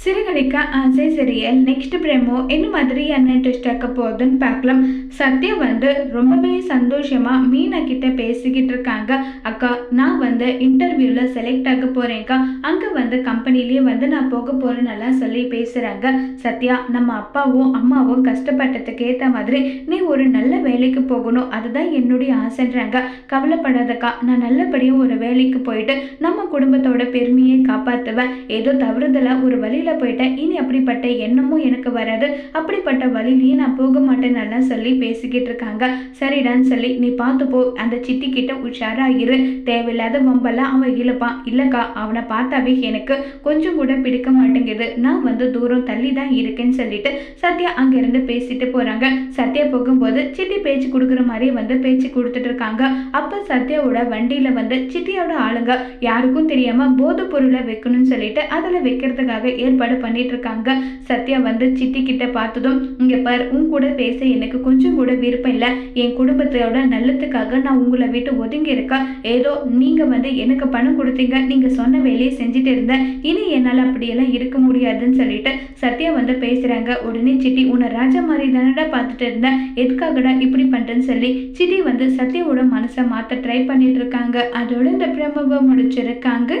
சிறுகடிக்க ஆசை serial next பிரேமோ என்ன மாதிரியான ட்விஸ்ட் ஆக்க போகுதுன்னு பார்க்கலாம். சத்யா வந்து ரொம்பவே சந்தோஷமா மீனா கிட்ட பேசிக்கிட்டு இருக்காங்க. அக்கா நான் வந்து இன்டர்வியூல செலக்ட் ஆக போறேன்க்கா அங்க வந்து கம்பெனிலேயே வந்து நான் போக போறேன்னெல்லாம் சொல்லி பேசுறாங்க. சத்யா நம்ம அப்பாவும் அம்மாவும் கஷ்டப்பட்டதுக்கு ஏற்ற மாதிரி நீ ஒரு நல்ல வேலைக்கு போகணும். அதுதான் என்னுடைய ஆசைன்றாங்க. கவலைப்படாதக்கா நான் நல்லபடியாக ஒரு வேலைக்கு போயிட்டு நம்ம குடும்பத்தோட பெருமையை காப்பாற்றுவேன் ஏதோ தவறுதலாக ஒரு வழியில் போயிட்டேன். இனி அப்படிப்பட்ட எண்ணமும் எனக்கு வராது. அப்படிப்பட்ட வழியிலேயே நான் போக மாட்டேன்னு சொல்லி பேசிக்கிட்டு இருக்காங்க. சரிடான்னு சொல்லி நீ பார்த்து போ. அந்த சித்தி கிட்ட உஷாராகிரு இரு. தேவையில்லாத வம்பெல்லாம் அவன் இழுப்பான். இல்லைக்கா அவனை பார்த்தாவே எனக்கு கொஞ்சம் கூட பிடிக்க மாட்டேங்குது. நான் வந்து தூரம் தள்ளி தான் இருக்கேன்னு சொல்லிட்டு சத்யா அங்கிருந்து பேசிட்டு போறாங்க. சத்யா போகும்போது சித்தி பேச்சு கொடுக்குற மாதிரி வந்து பேச்சு கொடுத்துட்டு இருக்காங்க. அப்ப சத்யாவோட வண்டியில வந்து சித்தியோட ஆளுங்க. யாருக்கும் தெரியாம போதைப் பொருளை வைக்கணும்னு சொல்லிட்டு அதில் வைக்கிறதுக்காக ஏற்பாடு பண்ணிட்டு இருக்காங்க சத்யா வந்து சித்தி கிட்ட பார்த்ததும் இங்க பார் உன் கூட பேச எனக்கு கொஞ்சம் கூட விருப்பம் இல்லை. என் குடும்பத்தோட நல்லத்துக்காக நான் உங்களை விட்டு ஒதுங்கி இருக்கேன் ஏதோ நீங்க வந்து எனக்கு பணம் கொடுத்தீங்க. நீங்க சொன்ன வேலையை செஞ்சுட்டு இருந்தேன். இனி என்னால் அப்படியெல்லாம் இருக்க முடியாதுன்னு சொல்லிட்டு சத்யா வந்து பேசுறாங்க. உடனே சிட்டி உன்னை ராஜா மாதிரி தானடா பார்த்துட்டு இருந்தேன் எதுக்காகடா இப்படி பண்றேன்னு சொல்லி சிட்டி வந்து சத்யாவோட மனசை மாத்த ட்ரை பண்ணிட்டு இருக்காங்க. அதோட இந்த பிரமவை முடிச்சிருக்காங்க